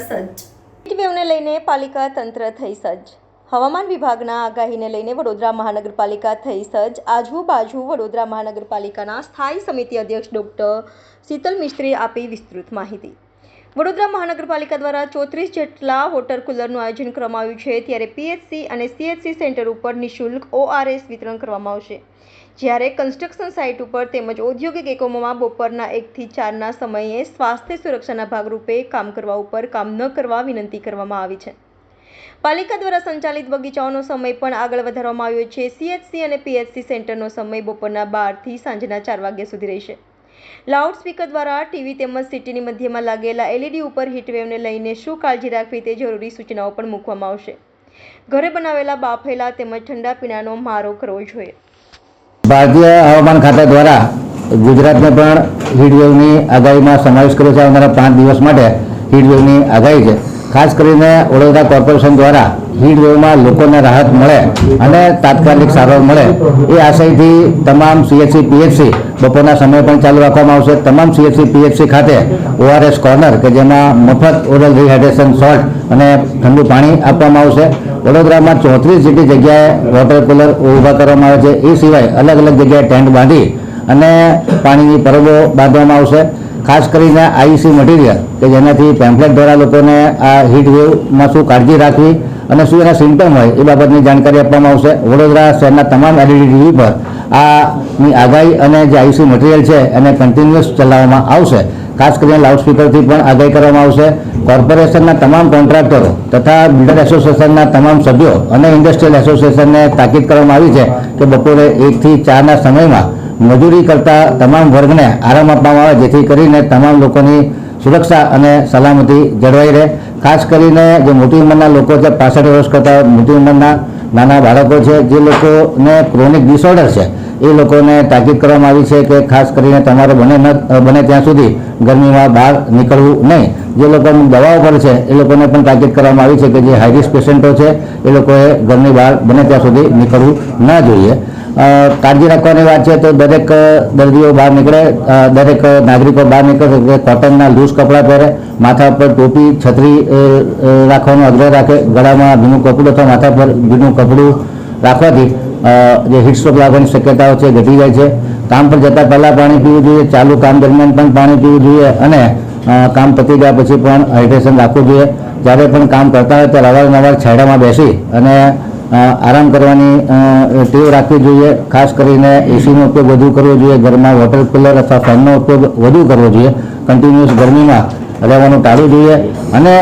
સજ્જ. હીટવેવને લઈને પાલિકા તંત્ર થઈ સજ્જ. હવામાન વિભાગના આગાહીને લઈને વડોદરા મહાનગરપાલિકા થઈ સજ્જ. આજુબાજુ વડોદરા મહાનગરપાલિકાના સ્થાયી સમિતિ અધ્યક્ષ ડૉક્ટર શીતલ મિસ્ત્રીએ આપી વિસ્તૃત માહિતી. વડોદરા મહાનગરપાલિકા દ્વારા ચોત્રીસ જેટલા વોટર કુલરનું આયોજન કરવામાં આવ્યું છે. ત્યારે પીએચસી અને સીએચસી સેન્ટર ઉપર નિઃશુલ્ક ઓઆરએસ વિતરણ કરવામાં આવશે. જ્યારે કન્સ્ટ્રક્શન સાઇટ ઉપર તેમજ ઔદ્યોગિક એકમોમાં બપોરના એકથી ચારના સમયે સ્વાસ્થ્ય સુરક્ષાના ભાગરૂપે કામ કરવા ઉપર કામ ન કરવા વિનંતી કરવામાં આવી છે. પાલિકા દ્વારા સંચાલિત બગીચાઓનો સમય પણ આગળ વધારવામાં આવ્યો છે. સીએચસી અને પીએચસી સેન્ટરનો સમય બપોરના બારથી સાંજના ચાર વાગ્યા સુધી રહેશે. લાઉડ સ્પીકર દ્વારા ટીવી તેમજ સિટીની મધ્યમાં લાગેલા એલઈડી ઉપર હીટવેવને લઈને શું કાળજી રાખવી તે જરૂરી સૂચનાઓ પણ મૂકવામાં આવશે. ઘરે બનાવેલા બાફેલા તેમજ ઠંડા પીણાનો મારો કરવો જોઈએ. ભારતીય હવામાન ખાતા દ્વારા ગુજરાતને પણ હીટવેવની આગાહીમાં સમાવેશ કર્યો છે આવનારા પાંચ દિવસ માટે હીટવેવની આગાહી છે. ખાસ કરીને વડોદરા કોર્પોરેશન દ્વારા હીટવેવમાં લોકોને રાહત મળે અને તાત્કાલિક સારવાર મળે, એ આશયથી તમામ સીએચસી પીએચસી બપોરના સમય પણ ચાલુ રાખવામાં આવશે. તમામ સીએચસી પીએચસી ખાતે ઓઆરએસ કોર્નર કે જેમાં મફત ઓરલ રિહાઇડ્રેશન સોલ્ટ અને ઠંડુ પાણી આપવામાં આવશે. વડોદરામાં ચોત્રીસ જેટલી જગ્યાએ વોટર કુલર ઊભા કરવામાં આવે છે. એ સિવાય અલગ અલગ જગ્યાએ ટેન્ટ બાંધી અને પાણીની પરબો બાંધવામાં આવશે. ખાસ કરીને આઈસી મટીરિયલ કે જેનાથી પેમ્પલેટ દ્વારા લોકોને આ હીટ વેવમાં શું કાળજી રાખવી અને શું એના સિમ્ટમ હોય એ બાબતની જાણકારી આપવામાં આવશે. વડોદરા શહેરના તમામ એલઈડી ટીવી પર આની આગાહી અને જે આઈસી મટીરિયલ છે એને કન્ટિન્યુઅસ ચલાવવામાં આવશે. ખાસ કરીને લાઉડસ્પીકરથી પણ આગાહી કરવામાં આવશે. કોર્પોરેશનના તમામ કોન્ટ્રાક્ટરો તથા બિલ્ડર એસોસિએશનના તમામ સભ્યો અને ઇન્ડસ્ટ્રીયલ એસોસિએશનને તાકીદ કરવામાં આવી છે કે બપોરે એકથી ચારના સમયમાં મજૂરી કરતા તમામ વર્ગને આરામ આપવામાં આવે, જેથી કરીને તમામ લોકોની સુરક્ષા અને સલામતી જળવાઈ રહે. ખાસ કરીને જે મોટી ઉંમરના લોકો છે, પાસઠ વર્ષ કરતાં મોટી ઉંમરના નાના બાળકો છે, જે લોકોને ક્રોનિક ડિસઓર્ડર છે, એ લોકોને તાકીદ કરવામાં આવી છે કે ખાસ કરીને તમારે બને ન, બને ત્યાં સુધી ગરમીમાં બહાર નીકળવું નહીં. જે લોકો દવાઓ પર છે, એ લોકોને પણ તાકીદ કરવામાં આવી છે કે જે હાઈ રિસ્ક પેશન્ટો છે, એ લોકોએ ઘરની બહાર બને ત્યાં સુધી નીકળવું ન જોઈએ. કાળજી રાખવાની વાત છે તો દરેક દર્દીઓ બહાર નીકળે દરેક નાગરિકો બહાર નીકળે કોટનના લૂઝ કપડાં પહેરે, માથા પર ટોપી, છત્રી રાખવાનો આગ્રહ રાખે, ગળામાં ભીનું કપડું અથવા માથા પર ભીનું કપડું રાખવાથી જે હીટ સ્ટ્રોક લાગવાની શક્યતાઓ છે ઘટી જાય છે. કામ પર જતાં પહેલાં પાણી પીવું જોઈએ, ચાલુ કામ દરમિયાન પણ પાણી પીવું જોઈએ અને કામ પતી ગયા પછી પણ હાઇડ્રેશન રાખવું જોઈએ. જ્યારે પણ કામ કરતા હોય ત્યારે અવારનવાર છાંયડામાં બેસી અને આરામ કરવાની ટેવ રાખવી જોઈએ. ખાસ કરીને એસીનો ઉપયોગ વધુ કરવો જોઈએ. ઘરમાં વોટર કુલર અથવા ફેનનો ઉપયોગ વધુ કરવો જોઈએ. કન્ટિન્યુઅસ ગરમીમાં રહેવાનું ટાળવું જોઈએ. અને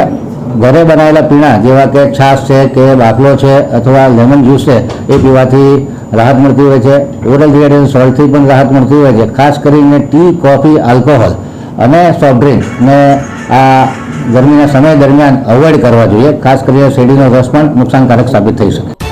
ઘરે બનાવેલા પીણા જેવા કે છાશ છે કે બાફલો છે અથવા લેમન જ્યુસ છે, એ પીવાથી રાહત મળતી હોય છે. ઓરલ ડિહાઇડ્રેશન સોલ્ટથી પણ રાહત મળતી હોય છે. ખાસ કરીને ટી કોફી આલ્કોહોલ અને સોફ્ટ ડ્રિંક ને આ ગરમીના સમય દરમિયાન અવોઇડ કરવા જોઈએ, ખાસ કરીને શેરડીનો રસ પણ નુકસાનકારક સાબિત થઈ શકે.